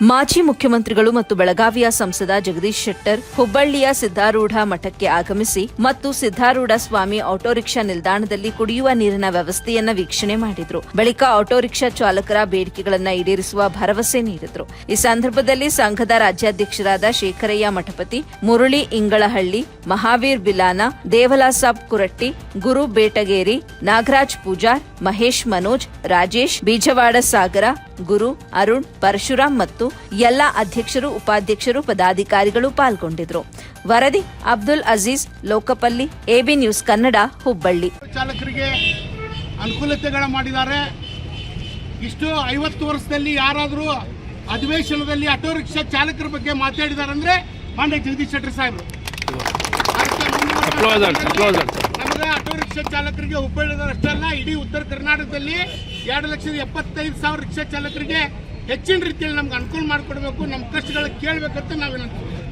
ಮಾಜಿ ಮುಖ್ಯಮಂತ್ರಿಗಳು ಮತ್ತು ಬೆಳಗಾವಿಯ ಸಂಸದ ಜಗದೀಶ್ ಶೆಟ್ಟರ್, ಹುಬ್ಬಳ್ಳಿಯ ಸಿದ್ದಾರೂಢ ಮಠಕ್ಕೆ ಆಗಮಿಸಿ ಮತ್ತು ಸಿದ್ದಾರೂಢ ಸ್ವಾಮಿ ಆಟೋ ರಿಕ್ಷಾ ನಿಲ್ದಾಣದಲ್ಲಿ ಕುಡಿಯುವ ನೀರಿನ ವ್ಯವಸ್ಥೆಯನ್ನ ವೀಕ್ಷಣೆ ಮಾಡಿದ್ರು. ಬಳಿಕ ಆಟೋ ರಿಕ್ಷಾ ಚಾಲಕರ ಬೇಡಿಕೆಗಳನ್ನು ಈಡೇರಿಸುವ ಭರವಸೆ ನೀಡಿದ್ರು. ಈ ಸಂದರ್ಭದಲ್ಲಿ ಸಂಘದ ರಾಜ್ಯಾಧ್ಯಕ್ಷರಾದ ಶೇಖರಯ್ಯ ಮಠಪತಿ, ಮುರುಳಿ ಇಂಗಳಹಳ್ಳಿ, ಮಹಾವೀರ್ ಬಿಲಾನ, ದೇವಲಾಸಾಬ್ ಕುರಟ್ಟಿ, ಗುರು ಬೇಟಗೇರಿ, ನಾಗರಾಜ್ ಪೂಜಾರ್, ಮಹೇಶ್ ಮನೋಜ್, ರಾಜೇಶ್ ಬೀಜವಾಡ ಸಾಗರ ಗುರು ಅರುಣ್, ಪರಶುರಾಮ್ ಮತ್ತು ಎಲ್ಲ ಅಧ್ಯಕ್ಷರು ಉಪಾಧ್ಯಕ್ಷರು ಪದಾಧಿಕಾರಿಗಳು ಪಾಲ್ಗೊಂಡಿದ್ರು. ವರದಿ ಅಬ್ದುಲ್ ಅಜೀಜ್ ಲೋಕಪಲ್ಲಿ ಎಬಿ ನ್ಯೂಸ್ ಕನ್ನಡ ಹುಬ್ಬಳ್ಳಿ. ಚಾಲಕರಿಗೆ ಅನುಕೂಲತೆಗಳ ಮಾಡಿದ್ದಾರೆ. ಇಷ್ಟು ಐವತ್ತು ವರ್ಷದಲ್ಲಿ ಯಾರಾದರೂ ಅಧಿವೇಶನದಲ್ಲಿ ಆಟೋ ರಿಕ್ಷಾ ಚಾಲಕರ ಬಗ್ಗೆ ಮಾತಾಡಿದ್ದಾರೆ ಅಂದ್ರೆ ಮಾನ್ಯ ಜಗದೀಶ್ ಶೆಟ್ಟರ್ ಸಾಹೇಬರು. ನಮಗೆ ಆಟೋ ರಿಕ್ಷಾ ಚಾಲಕರಿಗೆ ಹುಬ್ಬಳ್ಳಿದಷ್ಟಲ್ಲ ಇಡೀ ಉತ್ತರ ಕರ್ನಾಟಕದಲ್ಲಿ ಎರಡು ಲಕ್ಷದ ಎಪ್ಪತ್ತೈದು ಸಾವಿರ ರಿಕ್ಷಾ ಚಾಲಕರಿಗೆ ಹೆಚ್ಚಿನ ರೀತಿಯಲ್ಲಿ ನಮ್ಗೆ ಅನುಕೂಲ ಮಾಡಿಕೊಡ್ಬೇಕು ನಮ್ಮ ಕಷ್ಟಗಳು ಕೇಳಬೇಕಂತ ನಾವು ವಿನಂತಿ